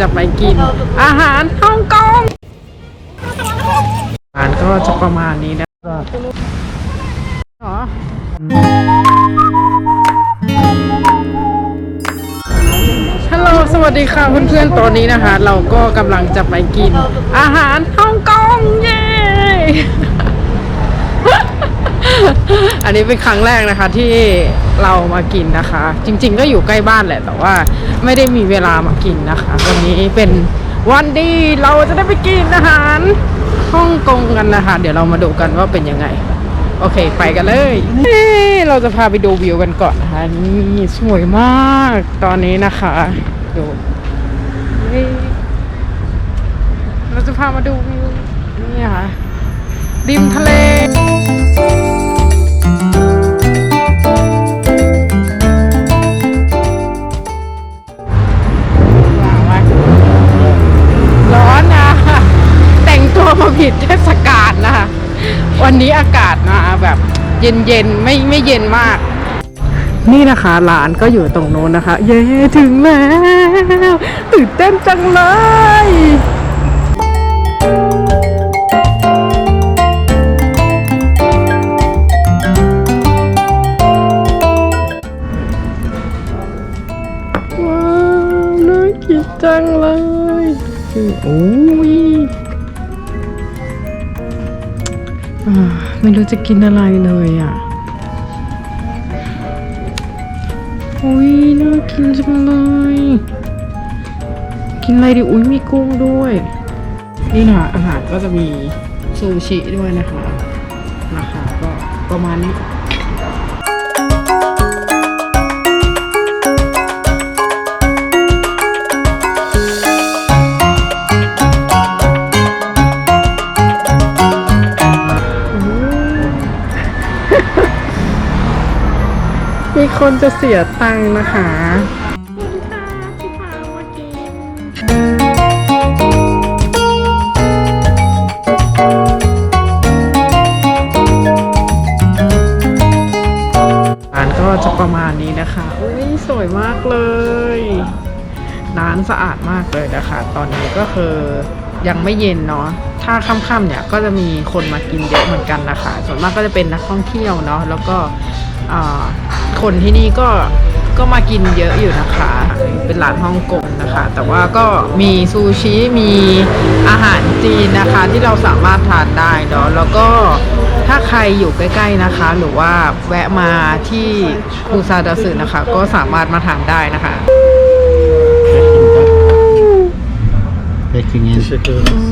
จะไปกิน อาหารฮ่องกงอาหารก็จะประมาณนี้นะหรอฮัลโหลสวัสดีค่ะเพื่อนๆตอนนี้นะคะ เราก็กำลังจะไปกิน อาหารฮ่องกงเย้ อันนี้เป็นครั้งแรกนะคะที่เรามากินนะคะ จริง ๆ ก็อยู่ใกล้บ้านแหละ แต่ว่าไม่ได้มีเวลามากินนะคะ วันนี้เป็นวันดีเราจะได้ไปกินอาหารฮ่องกงกันนะคะ เดี๋ยวเรามาดูกันว่าเป็นยังไง โอเค ไปกันเลยเราจะพาไปดูวิวกันก่อนนะคะนี่สวยมากตอนนี้นะคะดูเราจะพามาดูวิวนี่ค่ะริมทะเล ผิดเทศกาลนะคะ วันนี้อากาศนะแบบเย็นๆไม่ไม่เย็นมาก นี่นะคะร้านก็อยู่ตรงโน้นนะคะ เย้ถึงแล้วตื่นเต้นจังเลยว้าวน่ากินจังเลยโอ้ย ไม่รู้จะกินอะไรเลยอะ อุ้ยน่ากินจังเลย กินอะไรดีอุ้ยมีกุ้งด้วย นี่นะอาหารก็จะมีซูชิด้วยนะคะ ราคาก็ประมาณนี้ คนจะเสียตังค์นะคะที่พามากินร้านก็จะประมาณนี้นะคะ อุ้ยสวยมากเลย ร้านสะอาดมากเลยนะคะ ตอนนี้ก็คือยังไม่เย็นเนาะ ถ้าค่ำๆเนี่ยก็จะมีคนมากินเยอะเหมือนกันนะคะ ส่วนมากก็จะเป็นนักท่องเที่ยวเนาะ แล้วก็อ่า คนที่นี่ก็ก็มากินเยอะอยู่นะคะ เป็นร้านฮ่องกงนะคะ แต่ว่าก็มีซูชิ มีอาหารจีนนะคะที่เราสามารถทานได้เนาะ แล้วก็ถ้าใครอยู่ใกล้ ๆนะคะ หรือว่าแวะมาที่คูซาดาสึนะคะ ก็สามารถมาทานได้นะคะ Peking'in Teşekkür ederiz.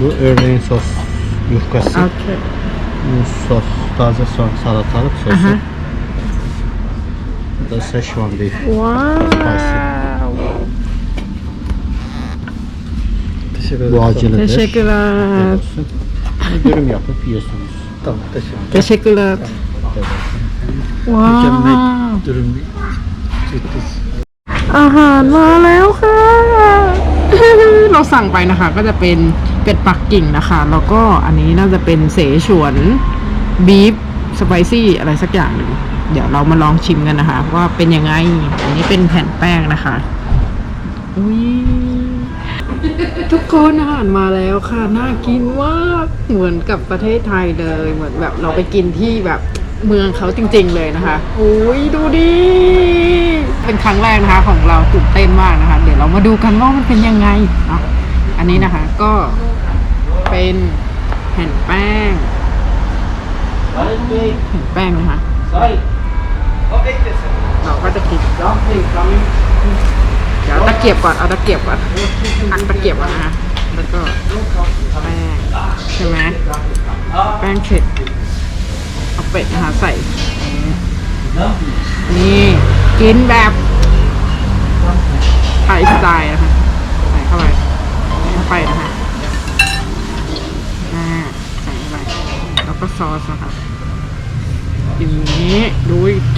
bu örneğin sos yufkası. โอเค Bu sos, taze sos, salatalık sosu. Aha. Bu da Szechuan beef. ว้าว Teşekkür Bu ederiz. acılıdır. Teşekkürler. Olsun. Bunu Dürüm yapıp yiyorsunuz. Tamam teşekkür Teşekkürler ว้าว Mükemmel dürüm bir sürpriz. อาหารมาแล้วค่ะ เรา สั่งไปนะคะ ก็จะเป็นเป็ดปักกิ่งนะคะ แล้วก็อันนี้น่าจะเป็นเสฉวนบีฟสไปซี่อะไรสักอย่างหนึ่งเดี๋ยวเรามาลองชิมกันนะคะ ว่าเป็นยังไง อันนี้เป็นแผ่นแป้งนะคะอุ้ยทุกคนอาหารมาแล้วค่ะ น่ากินมากเหมือนกับประเทศไทยเลย เหมือนแบบเราไปกินที่แบบเมืองเขาจริง ๆ เลยนะคะอุ้ยดูดิ เป็นครั้งแรกนะคะของเราตื่นเต้นมากนะคะ เดี๋ยวเรามาดูกันว่ามันเป็นยังไงเนาะ อันนี้นะคะก็เป็นแผ่นแป้งแผ่นแป้งนะคะเราก็จะกินเดี๋ยวตะเกียบก่อนเอาตะเกียบก่อนอันตะเกียบก่อนนะคะแล้วก็แป้งใช่ไหมแป้งเสร็จเอาเป็ดนะคะใส่นี่กินแบบไทยสไตล์นะคะ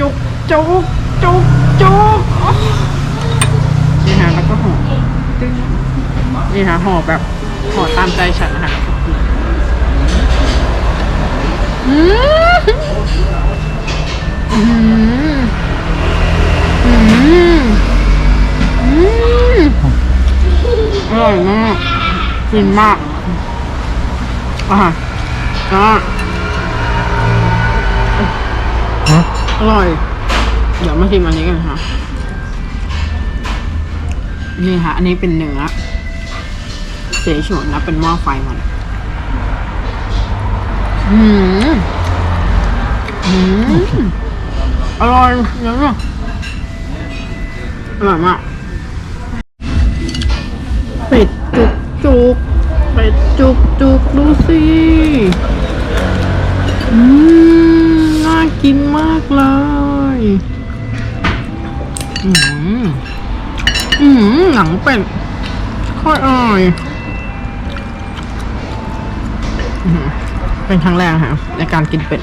จุกจุกจุกจุกนี่ฮะแล้วก็ห่อนี่ฮะห่อแบบห่อตามใจฉันค่ะอืมอืมอืมอืมอร่อยมากกินมากอะอะ Huh? อร่อย เดี๋ยวมาชิมอันนี้กันค่ะ นี่ค่ะ อันนี้เป็นเนื้อ เสฉวนนะเป็นหม้อไฟมันอืมอืมอร่อยเดี๋ยวนะอร่อยมากเป็ดจุกจุกเป็ดจุกจุกดูสิอืม กินมากเลยอืมอืมหนังเป็ดค่อยอร่อยเป็นครั้งแรกค่ะในการกินเป็ด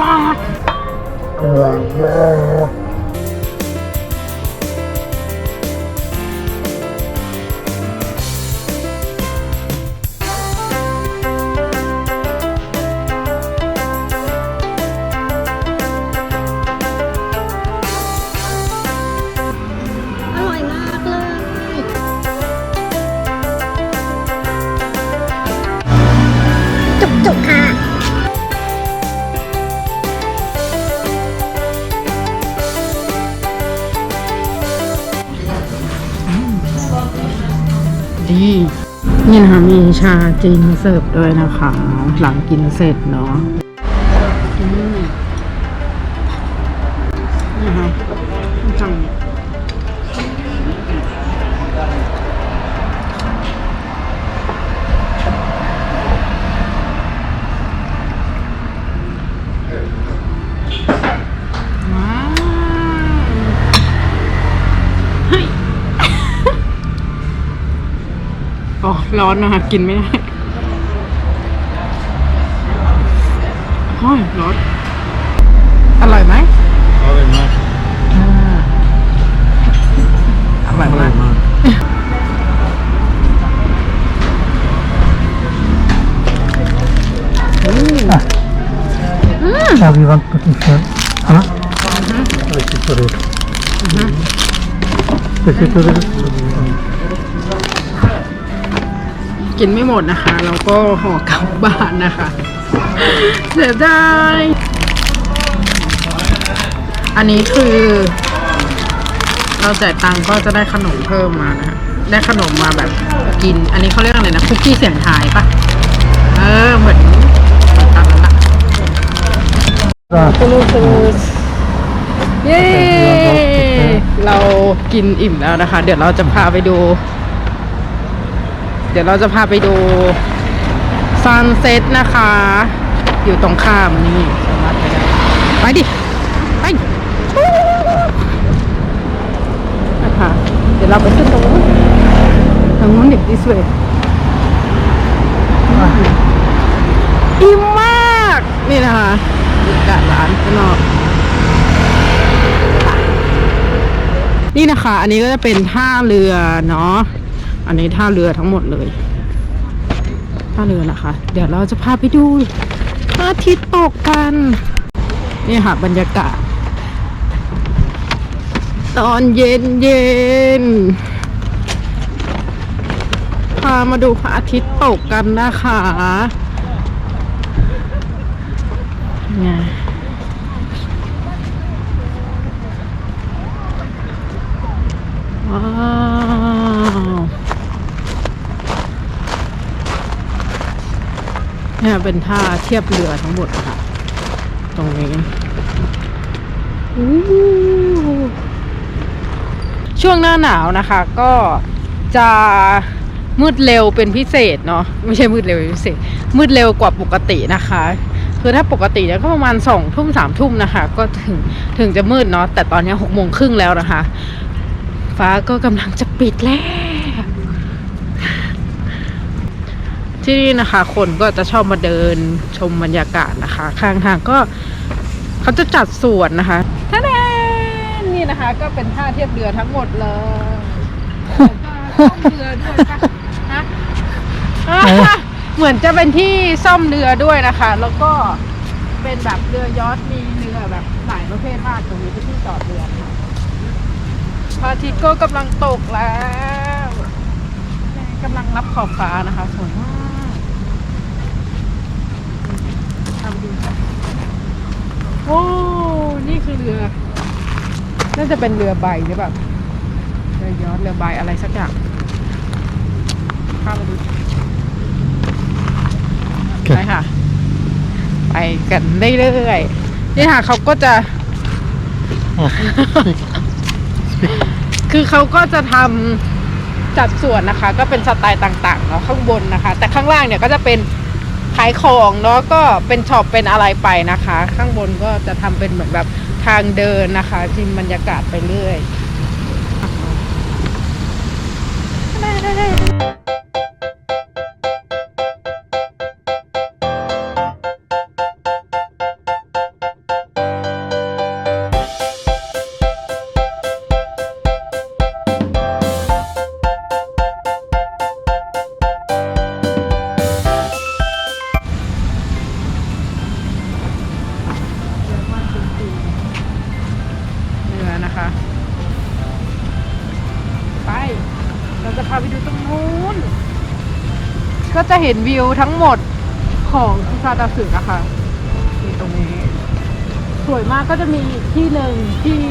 อ นี่นะคะมีชาจีนมาเสิร์ฟด้วยนะคะ หลังกินเสร็จเนาะ ร้อนนะคะกินไม่ได้โอ้ยร้อนอร่อยไหมอร่อยมากอร่อยอร่มาอกยมาก Have you want to share? Huh? Let's put it. Let's put it. กินไม่หมดนะคะเราก็ห่อกลับบ้านนะคะเสียดายอันนี้คือ เราจ่ายตังค์ก็จะได้ขนมเพิ่มมานะฮะได้ขนมมาแบบกิน อันนี้เขาเรียกอะไรนะคุกกี้เสียงทายปะเออเหมือนตามนั้นละคูลูคูสเย้ เรากินอิ่มแล้วนะคะ เดี๋ยวเราจะพาไปดู เดี๋ยวเราจะพาไปดูซันเซ็ตนะคะ อยู่ตรงข้ามนี่สามารถไปได้ไปดิ ไปนะคะเดี๋ยวเราไปขึ้นตรงนู้นทางนู้นเด็กดิสเวยอิ่มมาก นี่นะคะบรรยากาศร้านข้างนอกนี่นะคะ อันนี้ก็จะเป็นท่าเรือเนาะ อันนี้ท่าเรือทั้งหมดเลยท่าเรือนะคะ เดี๋ยวเราจะพาไปดูพระอาทิตย์ตกกันนี่ค่ะบรรยากาศ ตอนเย็นเย็นพามาดูพระอาทิตย์ตกกันนะคะไงว้าว เนี่ยเป็นท่าเทียบเรือทั้งหมดนะคะตรงนี้ช่วงหน้าหนาวนะคะ ก็จะมืดเร็วเป็นพิเศษเนาะไม่ใช่มืดเร็วเป็นพิเศษ มืดเร็วกว่าปกตินะคะ คือถ้าปกติเนี่ยก็ประมาณสองทุ่มสามทุ่มนะคะ ก็ถึงถึงจะมืดเนาะแต่ตอนนี้หกโมงครึ่งแล้วนะคะ ฟ้าก็กำลังจะปิดแล้ว ที่นี่นะคะ คนก็จะชอบมาเดินชมบรรยากาศนะคะ ข้างทางก็เขาจะจัดสวนนะคะท่าแนนนี่นะคะ ก็เป็นท่าเทียบเรือทั้งหมดเลยซ่อมเรือด้วยปะฮะอะเหมือนจะเป็นที่ซ่อมเรือด้วยนะคะ แล้วก็เป็นแบบเรือยอชต์มีเรือแบบหลายประเภทมากตรงนี้เป็นที่จอดเรือนะคะพระอาทิตย์ก็กำลังตกแล้วกำลังรับขอบฟ้านะคะสวยมากทำ ดูค่ะโอ้นี่คือเรือ น่าจะเป็นเรือใบหรือเปล่าเรือยอชต์เรือใบอะไรสักอย่างข้ามมาดูไปค่ะ ไปกันเรื่อยๆนี่ค่ะเขาก็จะ Oh, speak. คือเขาก็จะทำจัดส่วนนะคะ ก็เป็นสไตล์ต่างๆเนาะข้างบนนะคะ แต่ข้างล่างเนี่ยก็จะเป็นขายของเนาะก็เป็นช็อปเป็นอะไรไปนะคะ ข้างบนก็จะทำเป็นเหมือนแบบทางเดินนะคะจิมบรรยากาศไปเรื่อย เห็นวิวทั้งหมดของคุซาดาสึนะคะนี่ตรงนี้ สวยมากก็จะมีที่หนึ่งที่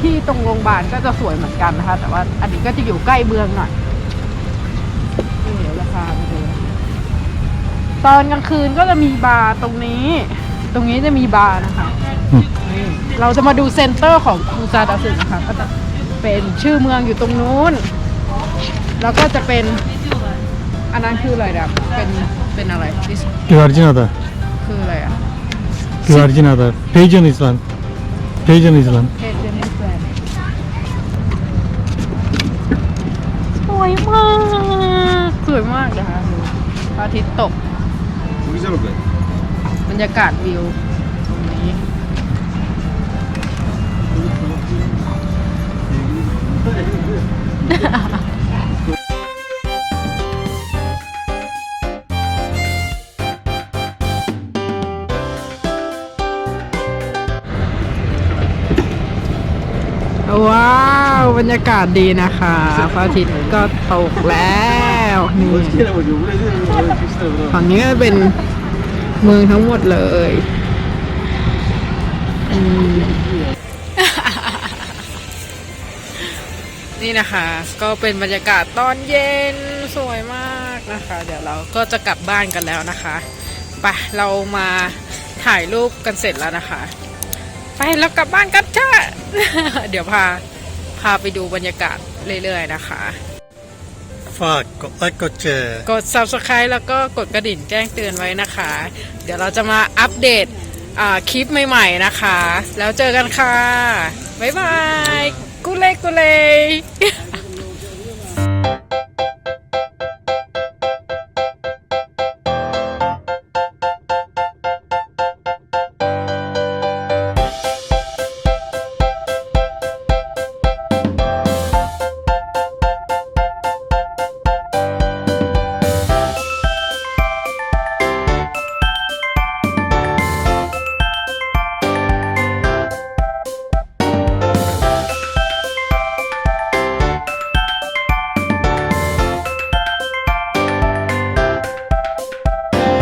ที่ตรงโรงพยาบาลก็จะสวยเหมือนกันนะคะ แต่ว่าอันนี้ก็จะอยู่ใกล้เมืองหน่อยนี่เดี๋ยวราคาไปดูตอนกลางคืนก็จะมีบาร์ตรงนี้ ตรงนี้จะมีบาร์นะคะนี่เราจะมาดูเซ็นเตอร์ของคูซาดาสึนะคะก็จะเป็นชื่อเมืองอยู่ตรงนู้น แล้วก็จะเป็น อันนั้นคืออะไรนะเป็นเป็นอะไร This You Arjuna da. คืออะไรอะ You Arjuna da. Pagan Islam. Pagan Islam. เพจเจนิสแลนด์สวยมาก สวยมากนะคะดูพระอาทิตย์ตกบรรยากาศวิวตรงนี้ รรยากาศดีนะคะพระอาทิตย์ก็ตกแล้วนี่ฝั่งนี้ก็เป็นเมืองทั้งหมดเลยนี่นะคะ ก็เป็นบรรยากาศตอนเย็นสวยมากนะคะ เดี๋ยวเราก็จะกลับบ้านกันแล้วนะคะไปเรามาถ่ายรูปกันเสร็จแล้วนะคะ ไปเรากลับบ้านกันจ้าเดี๋ยวพา พาไปดูบรรยากาศเรื่อยๆนะคะฝากกดไลค์กดแชร์กด subscribe แล้วก็กดกระดิ่งแจ้งเตือนไว้นะคะ เดี๋ยวเราจะมาอัปเดตคลิปใหม่ๆนะคะ แล้วเจอกันค่ะ บ๊ายบาย กุเลกุเลย